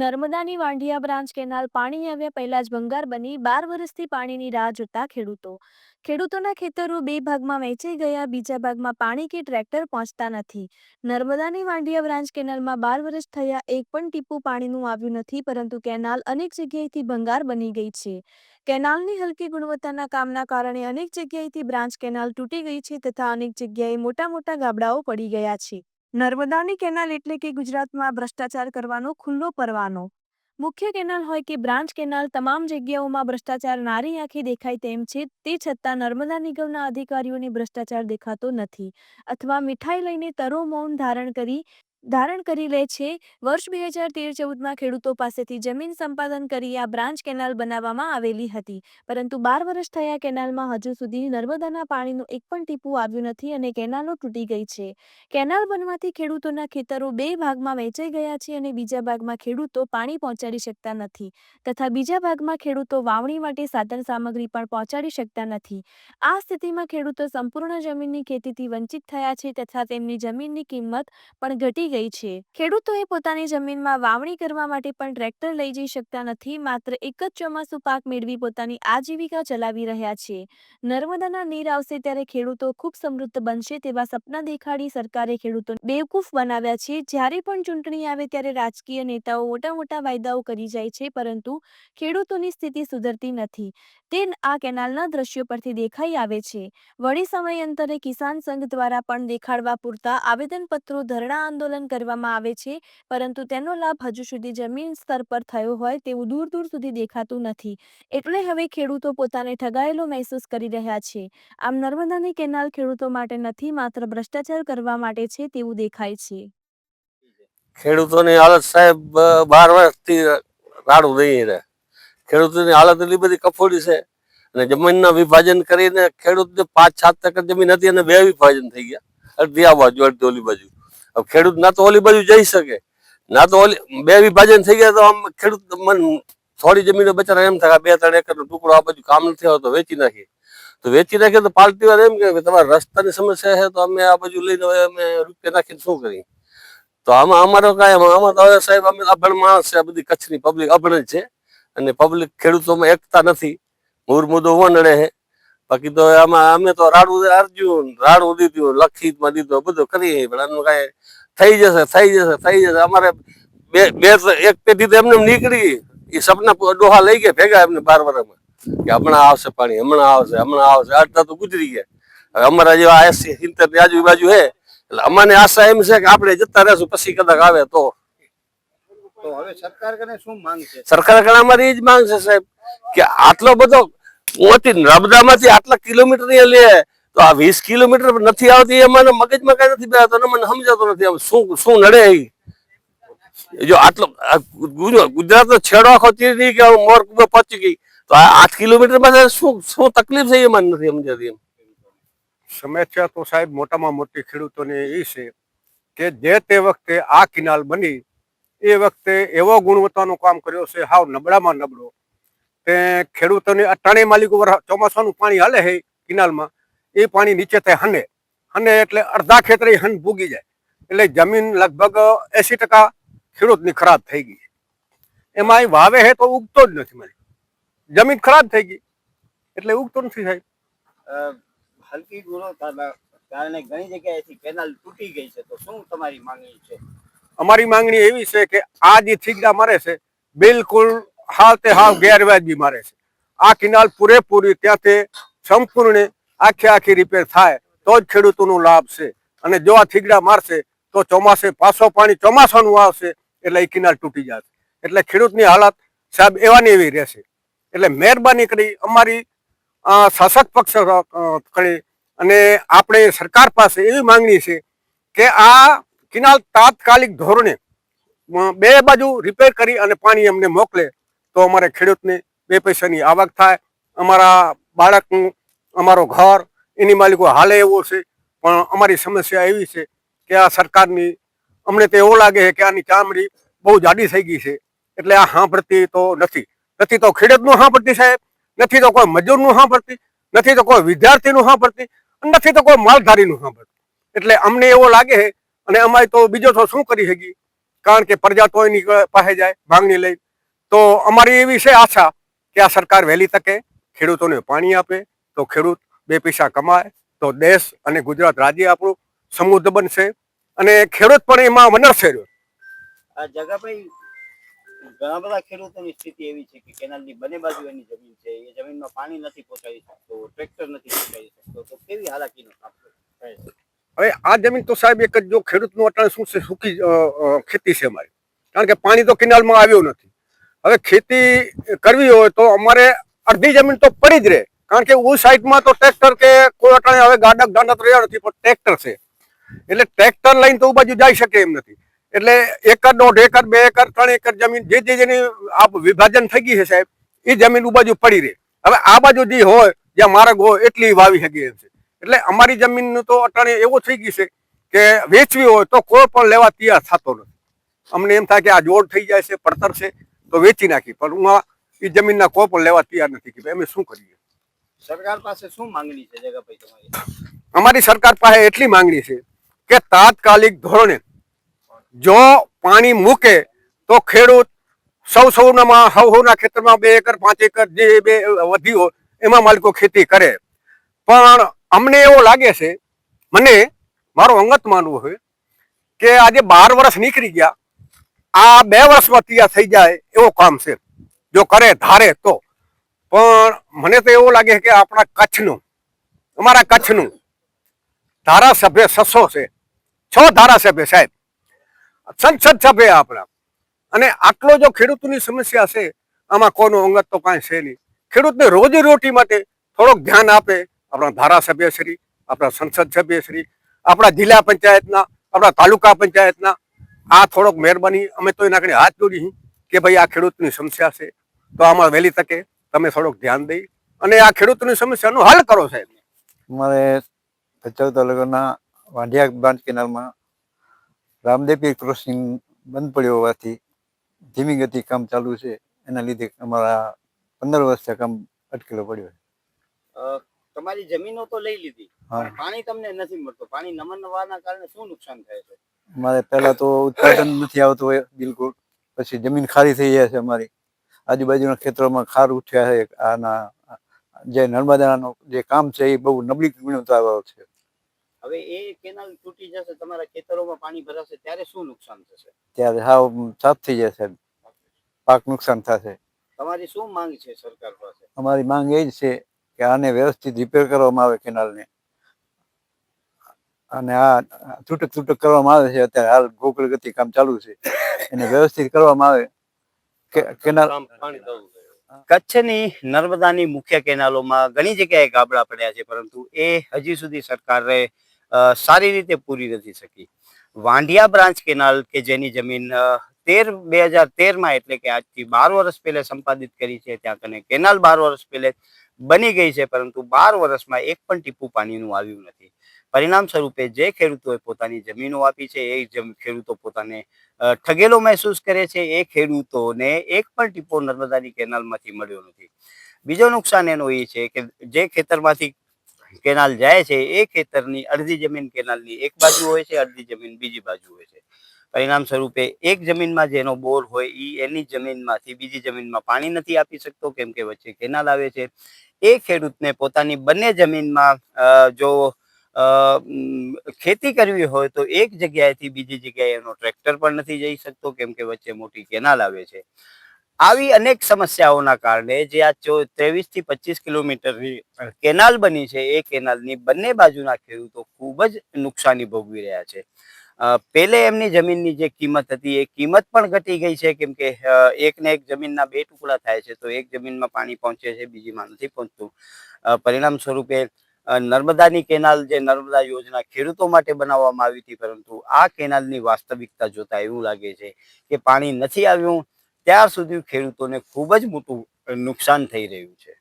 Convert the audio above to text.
નર્મદાની Vandhiya branch canal પાણી આવ્યા પહેલા જ ભંગાર બની, બાર વર્ષથી પાણીની રાહ જોતા ખેડૂતો. ખેડૂતોના ખેતરો બે ભાગમાં વહેંચાઈ ગયા, બીજા ભાગમાં પાણી કે ટ્રેક્ટર પહોંચતા નથી. નર્મદાની વાંઢિયા બ્રાન્ચ કેનાલમાં બાર વર્ષ થયા, એક પણ ટીપું પાણીનું આવ્યું નથી, પરંતુ કેનાલ અનેક જગ્યાએથી ભંગાર બની ગઈ છે. કેનાલની હલકી ગુણવત્તાના કામના કારણે અનેક જગ્યાએથી બ્રાન્ચ કેનાલ તૂટી ગઈ છે તથા અનેક જગ્યાએ મોટા મોટા ગાબડાઓ પડી ગયા છે. નર્મદાની કેનાલ એટલે કે ગુજરાતમાં ભ્રષ્ટાચાર કરવાનો ખુલ્લો પરવાનો. મુખ્ય કેનાલ હોય કે બ્રાન્ચ કેનાલ, તમામ જગ્યાઓમાં ભ્રષ્ટાચાર નારી આંખે દેખાય તેમ છે, તે છતાં નર્મદા નિગમના અધિકારીઓને ભ્રષ્ટાચાર દેખાતો નથી. અથવા મીઠાઈ લઈને તરો મૌન ધારણ કરી ધારણ કરી લે છે. વર્ષ બે હજાર તેર ચૌદમાં ખેડૂતો પાસેથી જમીન સંપાદન કરી આ બ્રાન્ચ કેનાલ બનાવવામાં આવેલી હતી. પરંતુ બાર વર્ષ થયા કેનાલમાં હજુ સુધી નર્મદાના પાણીનું એક પણ ટીપું આવ્યું નથી અને કેનાલો તૂટી ગઈ છે. કેનાલ બનવાથી ખેડૂતોના ખેતરો બે ભાગમાં વહેંચાઈ ગયા છે અને બીજા ભાગમાં ખેડૂતો પાણી પહોંચાડી શકતા નથી. તથા બીજા ભાગમાં ખેડૂતો વાવણી માટે સાધન સામગ્રી પણ પહોંચાડી શકતા નથી. આ સ્થિતિમાં ખેડૂતો સંપૂર્ણ જમીનની ખેતીથી વંચિત થયા છે તથા તેમની જમીનની કિંમત પણ ઘટી ગઈ છે. ખેડૂતોએ પોતાની જમીનમાં વાવણી કરવા માટે પણ ટ્રેક્ટર લઈ જઈ શકતા નથી, માત્ર એક જ ચોમાસું પાક મેળવી પોતાની આજીવિકા ચલાવી રહ્યા છે. નર્મદાના નીર આવશે ત્યારે ખેડૂતો ખૂબ સમૃદ્ધ બનશે તેવા સપના દેખાડી સરકારે ખેડૂતો બેવકૂફ બનાવ્યા છે. જ્યારે પણ ચૂંટણી આવે ત્યારે રાજકીય નેતાઓ મોટા મોટા વાયદાઓ કરી જાય છે, પરંતુ ખેડૂતોની સ્થિતિ સુધરતી નથી. તે આ કેનાલના દ્રશ્યો પરથી દેખાઈ આવે છે. વળી સમયાંતરે કિસાન સંઘ દ્વારા પણ દેખાડવા પૂરતા આવેદનપત્રો ધરણા આંદોલન કરવામાં આવે છે, પરંતુ તેનો લાભ હજુ સુધી જમીન સ્તર પર થયો હોય તેવું દૂર દૂર સુધી દેખાતું નથી. એટલે હવે ખેડૂતો પોતાને ઠગાયેલો મહેસૂસ કરી રહ્યા છે. આમ નર્મદાની કેનાલ ખેડૂતો માટે નથી, માત્ર ભ્રષ્ટાચાર કરવા માટે છે તેવું દેખાય છે. ખેડૂતોની હાલત સાહેબ બાર વર્ષથી રાડું નહીં રહે ખેડૂતોની હાલત એટલી બધી કફોડી છે. અને જમીનના વિભાજન કરીને ખેડૂતને પાંચ સાત ટકા જમીન હતી અને બે વિભાજન થઈ ગયા. અડધી આ બાજુ, અડધી ઓલી બાજુ. ખેડૂત ના તો ઓલી બાજુ જઈ શકે. ના તો ઓલી બે વિભાજન થઈ ગયા તો આમ ખેડૂત મન થોડી જમીનો બચારા એમ થાય બે ત્રણ એકરનો ટુકડો આ બાજુ કામ નથી આવતો, વેચી નાખીએ. તો વેચી નાખીએ તો પાલટી વાર એમ કે તમારા રસ્તાની સમસ્યા છે તો અમે આ બાજુ લઈને અમે રૂપિયા નાખીને શું કરીએ? તો આમાં અમારો કાંઈ આમાં તો સાહેબ અમે અભણ માણસ છે બધી કચ્છની પબ્લિક અભણ જ છે. અને પબ્લિક ખેડૂતોમાં એકતા નથી. મૂળ મુદ્દો વનડે છે. બાકી તો આમાં અમે તો રાડું અર્જુન રાડું દીધું લખીતમાં દીધું બધું કરીએ પણ એનું કાંઈ થઈ જશે થઈ જશે થઈ જશે. અમારે બે બે એક પેઢી તો એમને નીકળી. એ સપના ડોહા લઈ ગયા ભેગા એમને બાર વર્ષમાં કે હમણાં આવશે પાણી હમણાં આવશે હમણાં આવશે. અડધા તો ગુજરી ગયા. હવે અમારા જેવા એસી સિત્તેરની આજુબાજુ છે એટલે અમને આશા એમ છે કે આપણે જતા રહેશું પછી કદાચ આવે તો. સરકાર કને શું માંગ છે? સરકાર કને અમારી એ જ માંગ છે સાહેબ કે આટલો બધો મોટી નર્મદામાંથી આટલા કિલોમીટર લે, તો આ વીસ કિલોમીટર નથી આવતી એ મને મગજમાં કઈ નથી બેસતો મને સમજાતો નથી આમ શું શું નડે જો આટલો ગુજરાત નો છેડો આખો નહીં કે મોર પહોંચી ગઈ. તો આ આઠ કિલોમીટરમાં શું શું તકલીફ છે એ મને નથી સમજાતી એમ. સમસ્યા તો સાહેબ મોટામાં મોટી ખેડૂતોને એ છે કે જે તે વખતે આ કિનાલ બની, એ વખતે એવો ગુણવત્તાનું કામ કર્યો છે, હાવ નબળામાં નબળો. તે ખેડૂતોને અટાણે માલિકો વરસ- ચોમાસાનું પાણી હાલે છે કિનાલમાં એ પાણી નીચે થાય હને. હને એટલે અડધા ખેતરે હન ભૂગી જાય. એટલે જમીન લગભગ એસી ટકા ખેડૂતની ખરાબ થઈ ગઈ એમાં એ વાવે છે તો ઉગતો જ નથી મારી જમીન ખરાબ થઈ ગઈ. એટલે ઉગતો નથી સાહેબ. અ, હલકી ગુણવત્તાના કારણે ઘણી જગ્યાએથી કેનાલ તૂટી ગઈ છે. તો શું તમારી માંગણી છે? અમારી માંગણી એવી છે કે આ જે થીગડા મારે છે બિલકુલ હાલ તે હાવ ગેરવાજબી મારે છે. આ કિનાલ પૂરેપૂરી ત્યાંથી સંપૂર્ણ આખી આખી રિપેર થાય તો જ ખેડૂતોનો લાભ છે. અને જો આ થીગડા મારશે તો ચોમાસે પાછો પાણી ચોમાસાનું આવશે એટલે એ કિનાલ તૂટી જશે. એટલે ખેડૂતની હાલત સાહેબ એવાની એવી રહેશે. એટલે મહેરબાની કરી અમારી શાસક પક્ષ કરી અને આપણે સરકાર પાસે એવી માંગણી છે કે આ કિનાલ તાત્કાલિક ધોરણે બે બાજુ રિપેર કરી અને પાણી અમને મોકલે તો અમારે ખેડૂતને બે પૈસાની આવક થાય. અમારા બાળકનું, અમારો ઘર, એની માલિકો હાલે એવો છે. પણ અમારી સમસ્યા એવી છે કે આ સરકારની, અમને તો એવું લાગે છે કે આની ચામડી બહુ જાડી થઈ ગઈ છે. એટલે આ સાંભળતી તો નથી. નથી તો ખેડૂતનું સાંભળતી સાહેબ. નથી તો કોઈ મજૂરનું સાંભળતી નથી તો કોઈ વિદ્યાર્થીનું સાંભળતી નથી તો કોઈ માલધારીનું સાંભળતી એટલે અમને એવો લાગે છે. અને અમારે તો બીજો તો શું કરી શકીએ? કારણ કે પ્રજા તો એની પાસે જાય માંગણી લઈ તો અમારી એવી છે આશા કે આ સરકાર વહેલી તકે ખેડૂતોને પાણી આપે તો ખેડૂત બે પૈસા કમાય તો દેશ અને ગુજરાત રાજ્ય આપણું સમૃદ્ધ બનશે અને ખેડૂત પણ એમાં વનરશે આ જગાભાઈ ઘણા બધા ખેડૂતોની સ્થિતિ એવી છે કે કેનાલની બંને બાજુ એની જમીન છે એ જમીનમાં પાણી નથી પહોંચાડી શકતો ટ્રેક્ટર નથી પહોંચાડી શકતો તો કેવી હાલાકીનો સામનો થાય છે? હવે આ જમીન તો સાહેબ એક જ જો ખેડૂતનું અટાણ શું છે સૂકી ખેતી છે અમારી. કારણ કે પાણી તો કેનાલમાં આવ્યું નથી. હવે ખેતી કરવી હોય તો અમારે અડધી જમીન તો પડી જ રહે. કારણ કે ઉ સાઈડમાં તો ટ્રેક્ટર કે કોઈ અટાણે હવે ગાડા ગાંડા રહ્યા નથી, પણ ટ્રેક્ટર છે. એટલે ટ્રેક્ટર લઈને તો બાજુ જઈ શકે એમ નથી. એટલે એકર દોઢ એકર બે એકર ત્રણ એકર જમીન, જે જે જેની આ વિભાજન થઈ ગઈ છે સાહેબ એ જમીન બાજુ પડી રહે. હવે આ બાજુ જે હોય, જ્યાં માર્ગ હોય એટલી વાવી શકે એમ છે. એટલે અમારી જમીનનું તો અટાણે એવું થઈ ગયું છે કે વેચવી હોય તો કોઈ પણ લેવા તૈયાર થતો નથી. અમને એમ થાય કે આ જોડ થઈ જાય છે, પડતર છે. તો વેચી નાખી. પણ હું એ જમીનના પણ લેવા તૈયાર નથી કે અમે શું કરીએ? સરકાર પાસે શું માંગણી છે જગાભાઈ તમારી? અમારી સરકાર પાસે એટલી માંગણી છે કે તાત્કાલિક ધોરણે જો પાણી મૂકે તો ખેડૂત સૌ સૌનામાં સૌ સૌના ખેતરમાં બે એકર પાંચ એકર જે બે વધ્યું એમાં માલિકો ખેતી કરે. પણ અમને એવું લાગે છે મને મારો અંગત માનવું હોય કે આજે બાર વર્ષ નીકળી ગયા આ બે વર્ષમાં તૈયાર થઈ જાય એવો કામ છે. જો કરે ધારે તો. પણ મને તો એવું લાગે કે આપણા કચ્છનું, અમારા કચ્છનું ધારાસભ્ય સસો છે. છ ધારાસભ્ય સાહેબ. સંસદ સભ્ય આપણા. અને આટલો જો ખેડૂતોની સમસ્યા છે, આમાં કોનો અંગત તો કાંઈ છે નહીં. ખેડૂતને રોજી રોટી માટે થોડોક ધ્યાન આપે આપણા ધારાસભ્યશ્રી, આપણા સંસદ સભ્યશ્રી, આપણા જિલ્લા પંચાયતના, આપણા તાલુકા પંચાયતના આ થોડોક મહેરબાની અમે તો એના કણે હાથ જોડી કે ભાઈ આ ખેડૂતની સમસ્યા છે. તો આમાં વહેલી તકે તમે થોડોક ધ્યાન દઈ અને આ ખેડૂતની સમસ્યાનું હલ કરો સાહેબ. અમારે ભચાઉ તાલુકાના વાંઢિયા બ્રાન્ચ કેનાલમાં રામદેવી ક્રોસિંગ બંધ પડ્યો હોવાથી ધીમી ગતિ કામ ચાલુ છે. એના લીધે અમારા પંદર વર્ષથી કામ અટકેલો પડ્યો છે. તમારી જમીનો તો લઈ લીધી. પાણી તમને નથી મળતું. પાણી નમન કારણે શું નુકસાન થાય છે? અમારે પહેલા તો ઉત્પાદન નથી આવતું હોય બિલકુલ. પછી જમીન ખારી થઈ જાય છે અમારી. આજુબાજુના ખેતરોમાં ખાર ઉઠ્યા છે. આના જે નર્મદાનો જે કામ છે એ બહુ નબળી ગુણવત્તાવાળો છે. હવે એ કેનાલ તૂટી જશે તમારા ખેતરોમાં પાણી ભરાશે ત્યારે શું નુકસાન થશે? ત્યારે હાવ સાફ થઈ જશે. પાક નુકસાન થશે. તમારી શું માંગ છે સરકાર પાસે? અમારી માંગ એ જ છે કે આને વ્યવસ્થિત રિપેર કરવામાં આવે કેનાલને. અને આ છૂટક છૂટક કરવામાં આવે છે, અત્યારે હાલ ગોકળ ગતિ કામ ચાલુ છે. એને વ્યવસ્થિત કરવામાં આવે. કેનાલ. કચ્છની નર્મદાની મુખ્ય કેનાલોમાં ઘણી જગ્યાએ ગાબડા પડ્યા છે, પરંતુ એ હજી સુધી સરકારે સારી રીતે પૂરી નથી શકી. વાંઢિયા બ્રાન્ચ કેનાલ કે જેની જમીન તેર, બે હજાર તેરમાં એટલે કે આજથી બાર વર્ષ પહેલે સંપાદિત કરી છે, ત્યાં કને કેનાલ બાર વર્ષ પહેલે બની ગઈ છે, પરંતુ બાર વર્ષમાં એક પણ ટીપું પાણીનું આવ્યું નથી. પરિણામ સ્વરૂપે જે ખેડૂતોએ પોતાની જમીનો આપી છે, એ ખેડૂતો પોતાને ઠગેલો મહેસૂસ કરે છે, એ ખેડૂતોને એક પણ ટીપો નર્મદાની કેનાલમાંથી મળ્યો નથી. બીજો નુકસાન એનો એ છે કે જે ખેતરમાંથી કેનાલ જાય છે, એ ખેતરની અડધી જમીન કેનાલની એક બાજુ હોય છે, અડધી જમીન બીજી બાજુ હોય છે. પરિણામ સ્વરૂપે એક જમીનમાં જેનો બોર હોય એ એની જમીનમાંથી બીજી જમીનમાં પાણી નથી આપી શકતો, કેમ કે વચ્ચે કેનાલ આવે છે. એ ખેડૂતને પોતાની બંને જમીનમાં જો ખેતી કરવી હોય તો એક જગ્યાએથી બીજી જગ્યાએ એનો ટ્રેક્ટર પણ નથી જઈ શકતો, કેમ કે વચ્ચે મોટી કેનાલ આવે છે. આવી અનેક સમસ્યાઓના કારણે જે આ ત્રેવીસથી પચીસ કિલોમીટરની કેનાલ બની છે, એ કેનાલની બંને બાજુના ખેડૂતો ખૂબ જ નુકસાની ભોગવી રહ્યા છે. પેલે એમની જમીનની જે કિંમત હતી, એ કિંમત પણ ઘટી ગઈ છે, કેમ કે એકને એક જમીનના બે ટુકડા થાય છે, તો એક જમીનમાં પાણી પહોંચે છે, બીજીમાં નથી પહોંચતું. પરિણામ સ્વરૂપે નર્મદાની કેનાલ જે નર્મદા યોજના ખેડૂતો માટે બનાવવામાં આવી હતી, પરંતુ આ કેનાલની વાસ્તવિકતા જોતા એવું લાગે છે કે પાણી નથી આવ્યું. ત્યાર સુધી ખેડૂતોને ખૂબ જ મોટું નુકસાન થઈ રહ્યું છે.